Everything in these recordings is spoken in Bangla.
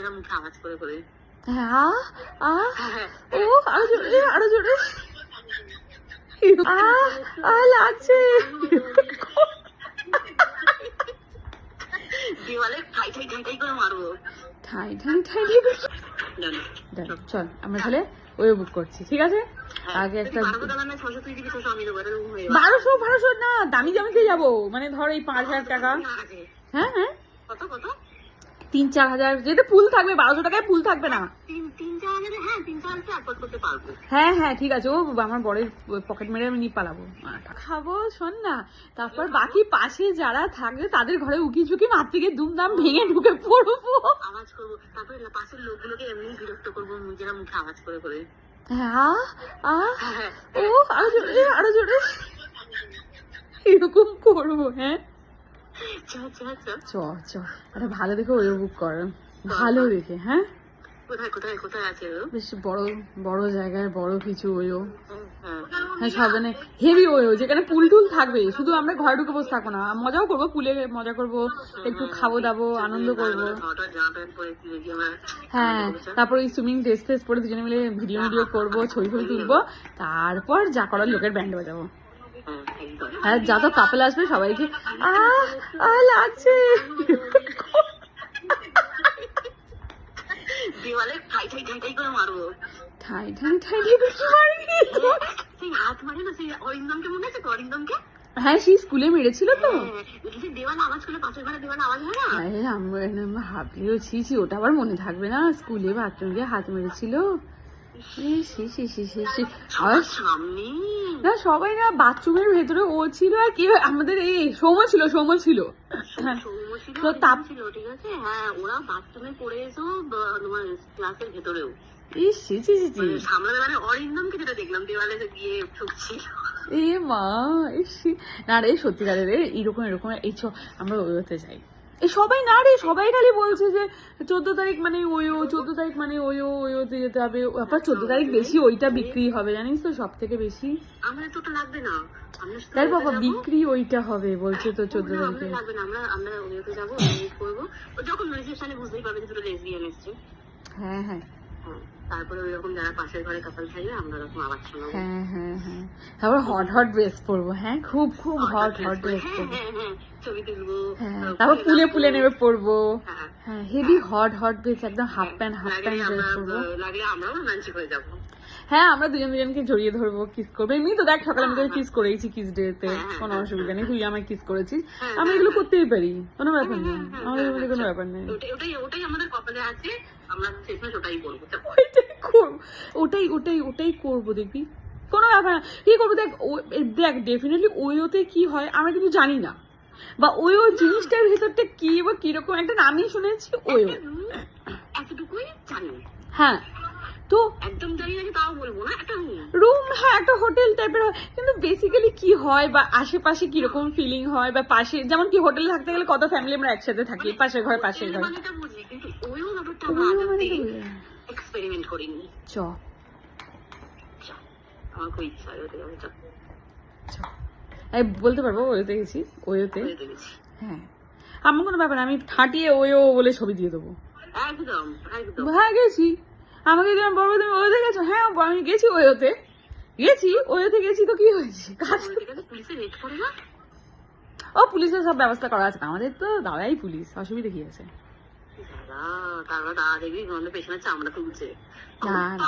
নিজেরা মুখে আওয়াজ করে করে? হ্যাঁ আ আ হ্যাঁ, ও আরও জোরে আরও জোরে। আ আ লাগছে। দেওয়ালে ঠাই ঠাই ঠাই ঠাই করে মারবো। ঠাই ঠাই ঠাই ঠাই করে। ডান। দাঁড়া, চল। আমরা তাহলে ওই বুক করছি ঠিক আছে? হ্যাঁ, আগে একটা বারোশো। বারোশো বারোশো না দামি দামিতে যাব। মানে ধর এই পাঁচ হাজার টাকা। হ্যাঁ হ্যাঁ। কত কত? তিন চার হাজার যেটা ফুল থাকবে বারোশো টাকায় ফুল থাকবে না। হ্যাঁ হ্যাঁ হ্যাঁ ঠিক আছে। ও আমার বরের পকেট মেরে আমি নিয়ে পালাবো। খাব শোন না। তারপর বাকি পাশে যারা থাকবে তাদের ঘরে উকি ঝুঁকি মারতে গিয়ে দুমদাম ভেঙে ঢুকে পড়ব। আওয়াজ করব। তারপরে পাশের লোকগুলোকে এমনি বিরক্ত করব নিজেরা মুখে আওয়াজ করে করে। হ্যাঁ আ হ্যাঁ, হ্যাঁ। ও আরও জোরে আরও জোরে। এরকম করব হ্যাঁ। চ চ। একটা ভালো দেখে ওই বুক কর। ভালো দেখে হ্যাঁ? কোথায় কোথায় কোথায় আছে বেশ বড় বড় জায়গায় বড় কিছু ওইও হ্যাঁ সব মানে হেভি ওইও যেখানে পুল টুল থাকবে। শুধু আমরা ঘরে ঢুকে বসে থাকব না। মজাও করব পুলে মজা করব একটু খাব দাবো আনন্দ করব। হ্যাঁ তারপর ওই সুইমিং ড্রেস ফ্রেস পরে দুজনে মিলে ভিডিও ভিডিও করব ছবি ছবি তুলবো। তারপর যা করার লোকের ব্যান্ড বাজাবো। হ্যাঁ আর যা তো কাপল আসবে সবাইকে আহ লাগছে। দেওয়ালে ঠাই ঠাই ঠাই ঠাই করে মারবো। ঠাই ঠাই ঠাই ঠাই করে মারবি। সেই হাত মারে না সেই অরিন্দমকে মনে আছে অরিন্দমকে? হ্যাঁ সেই স্কুলে মেরেছিল তো। হ্যাঁ, দেওয়াল আওয়াজ করলে পাশের ঘরে দেওয়াল আওয়াজ হয় না? আমরা ছি ছি ওটা আবার মনে থাকবে না স্কুলে বাথরুম গিয়ে হাত মেরেছিল। সবাই না বাথরুমের ভেতরে ও ছিল আর কি আমাদের এই সৌম্য ছিল সৌম্য ছিল হ্যাঁ। হ্যাঁ ওরা বাথরুমে তোমার ক্লাসের ভেতরেও মানে মানে দেখলাম দেওয়ালে গিয়ে না রে সত্যিকারের এরকম এরকম এই আমরা ওইতে যাই এ সবাই না রে সবাই খালি বলছে যে চোদ্দ তারিখ মানে ওই ও চোদ্দ তারিখ মানে ওই ও ওই ওইওতে যেতে হবে আবার চোদ্দ তারিখ বেশি ওইটা বিক্রি হবে জানিস তো সব থেকে বেশি। আমাদের তো ওটা লাগবে না। আমরা তাই বাবা বিক্রি ওইটা হবে বলছে তো চোদ্দ তারিখে। লাগবে না আমরা আমরা ওইতে যাব করব। যখন রিসেপশনে বুঝতেই পারবে যে দুটো লেসবিয়ান এসছে। হ্যাঁ হ্যাঁ। হ্যাঁ। তারপরে ওই রকম যারা পাশের ঘরে কাপাল থাকবে আমরা ওরকম আবার শোনাবো হ্যাঁ হ্যাঁ হ্যাঁ। তারপর হট হট ড্রেস পরবো হ্যাঁ? খুব খুব হট হট ড্রেস পরবো। হ্যাঁ হ্যাঁ ছবি তুলবো হ্যাঁ তারপর পুলে পুলে নেমে পরবো। হ্যাঁ হেভি হট হট ড্রেস একদম half pant half pant dress আমরা পরবো। লাগলে আমরাও রোমান্টিক হয়ে যাব। হ্যাঁ আমরা দুজন দুজনকে জড়িয়ে ধরবো কিস করব। এমনি তো দেখ সকালে আমি তোকে কিস করেছি কিস ডে তে কোনো অসুবিধা নেই। তুই আমায় কিস করেছিস। আমরা এগুলো করতেই পারি কোনো ব্যাপার নেই। আমাদের মধ্যে কোনো ব্যাপার নেই। ওটাই ওটাই ওটাই আমাদের কপালে আছে আমরা শেষমেশ ওটাই করব ওইটাই করব ওটাই ওটাই ওটাই করব দেখবি। কোনো ব্যাপার না কি করব দেখ দেখ ডেফিনেটলি ওই ওতে কি হয় আমরা কিন্তু জানি না। বা ওই ও জিনিসটার ভেতরটা কি বা কীরকম একটা নামই শুনেছি ওই। এতটুকুই জানি। হ্যাঁ। তো? একদম জানি না তাও বলব না একটা রুম হ্যাঁ একটা হোটেল টাইপের হয়। কিন্তু বেসিক্যালি কি হয় বা আশেপাশে কীরকম ফিলিং হয় বা পাশে যেমন কি হোটেলে থাকতে গেলে কত ফ্যামিলি আমরা একসাথে থাকি পাশের ঘর হোটেল ঘর। কিন্তু ওইও ব্যাপারটা আমরা মানে। এক্সপেরিমেন্ট করিনি। চ। আমার খুব ইচ্ছা এই বলতে পারব ওইতে গেছি ওইতে হ্যাঁ। আমার কোনো ব্যাপার না, আমি খাটিয়ে ওই ও বলে ছবি দিয়ে দেবো। একদম একদম। হ্যাঁ গেছি আমাকে যখন বলব তুমি ওইতে গেছো? হ্যাঁ আমি গেছি ওইতে গেছি ওইতে গেছি তো কি হয়েছে? কাজ ও পুলিশের সব ব্যবস্থা করা আছে। আমাদের তো দাদাই পুলিশ অসুবিধা কি আছে? দাদা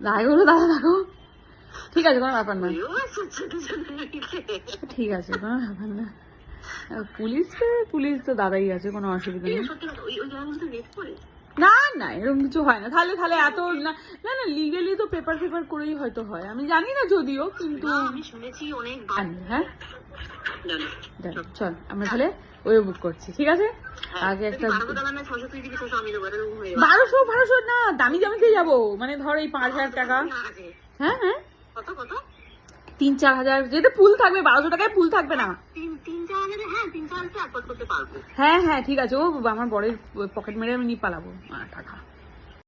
তারপর দাদা দেখো ঠিক আছে কোনো ব্যাপার না। ঠিক আছে কোনো ব্যাপার না। পুলিশ তো পুলিশ তো দাদাই আছে কোনো অসুবিধা নেই। না না এরকম কিছু হয় না। তাহলে তাহলে এত না না না লিগেলি তো পেপার পেপার করেই হয়তো হয়। আমি জানি না যদিও কিন্তু আমি শুনেছি অনেক হ্যাঁ? চল। আমরা তাহলে ওই বুক করছি ঠিক আছে? আগে একটা বারোশো হয়ে। বারোশো না দামি দামিতে যাব। মানে ধর এই পাঁচ হাজার টাকা। হ্যাঁ হ্যাঁ? তিন চার হাজার যেটা ফুল থাকবে বারোশো টাকায় ফুল থাকবে না। তিন হ্যাঁ হ্যাঁ হ্যাঁ ঠিক আছে। ও আমার বরের পকেট মেরে আমি নিয়ে পালাবো। টাকা।